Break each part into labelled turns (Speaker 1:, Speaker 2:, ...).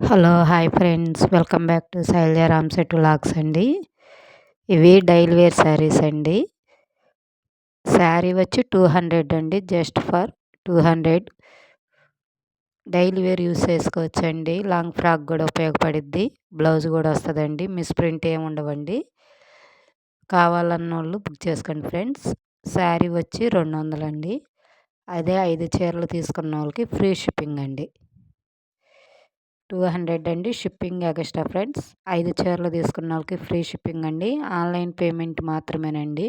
Speaker 1: Hello hi friends. Welcome back to Shailaja రామ్సెట్ లాక్స్ అండి. ఇవి డైలీ వేర్ శారీస్ అండి. శారీ వచ్చి టూ హండ్రెడ్ అండి. Just for two hundred. Daily wear use చేసుకోవచ్చండి. లాంగ్ ఫ్రాక్ కూడా ఉపయోగపడుద్ది. బ్లౌజ్ కూడా వస్తుందండి. మిస్ ప్రింట్ ఏమి ఉండవండి. కావాలన్న వాళ్ళు బుక్ చేసుకోండి ఫ్రెండ్స్. శారీ వచ్చి రెండు వందలండి. అదే ఐదు చీరలు తీసుకున్న వాళ్ళకి ఫ్రీ షిప్పింగ్ అండి. టూ హండ్రెడ్ అండి షిప్పింగ్ ఎగస్ట్రా ఫ్రెండ్స్. ఐదు చీరలు తీసుకున్న వాళ్ళకి ఫ్రీ షిప్పింగ్ అండి. ఆన్లైన్ పేమెంట్ మాత్రమేనండి.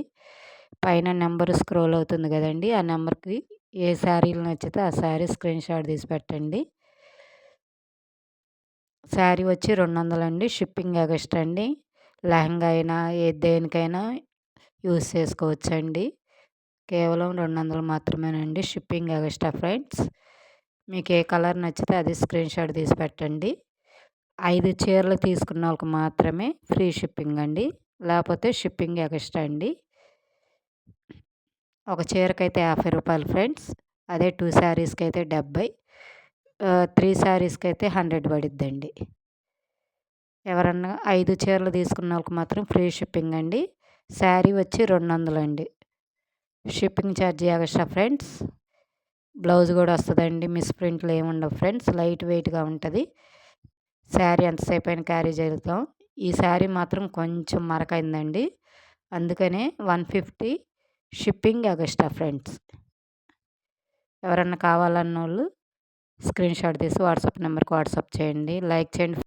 Speaker 1: పైన నెంబర్ స్క్రోల్ అవుతుంది కదండి. ఆ నెంబర్కి ఏ శారీలు నచ్చితే ఆ శారీ స్క్రీన్ షాట్ తీసి పెట్టండి. శారీ వచ్చి రెండు వందలండి షిప్పింగ్ ఎగస్ట్రా అండి. లెహంగా అయినా ఏ దేనికైనా యూస్ చేసుకోవచ్చండి. కేవలం రెండు వందలు మాత్రమేనండి షిప్పింగ్ ఎగస్ట్రా ఫ్రెండ్స్. మీకు ఏ కలర్ నచ్చితే అది స్క్రీన్ షాట్ తీసి పెట్టండి. ఐదు చీరలు తీసుకున్న వాళ్ళకి మాత్రమే ఫ్రీ షిప్పింగ్ అండి. లేకపోతే షిప్పింగ్ ఎక్స్ట్రా అండి. ఒక చీరకైతే యాభై రూపాయలు ఫ్రెండ్స్. అదే టూ శారీస్కి అయితే డెబ్బై త్రీ శారీస్కి అయితే హండ్రెడ్ పడిద్దండి. ఎవరన్నా ఐదు చీరలు తీసుకున్న వాళ్ళకి మాత్రం ఫ్రీ షిప్పింగ్ అండి. శారీ వచ్చి రెండు వందలు అండి shipping charge extra friends. Blouse కూడా వస్తుందండి. మిస్ ప్రింట్లు ఏమి ఉండవు ఫ్రెండ్స్. లైట్ వెయిట్గా ఉంటుంది. శారీ ఎంతసేపు అయినా క్యారీ చేస్తాం ఈ శారీ మాత్రం కొంచెం మరకైందండి అందుకనే one fifty shipping extra friends. ఎవరన్నా కావాలన్న వాళ్ళు స్క్రీన్ షాట్ తీసి వాట్సాప్ నెంబర్కి వాట్సాప్ చేయండి. లైక్ చేయండి.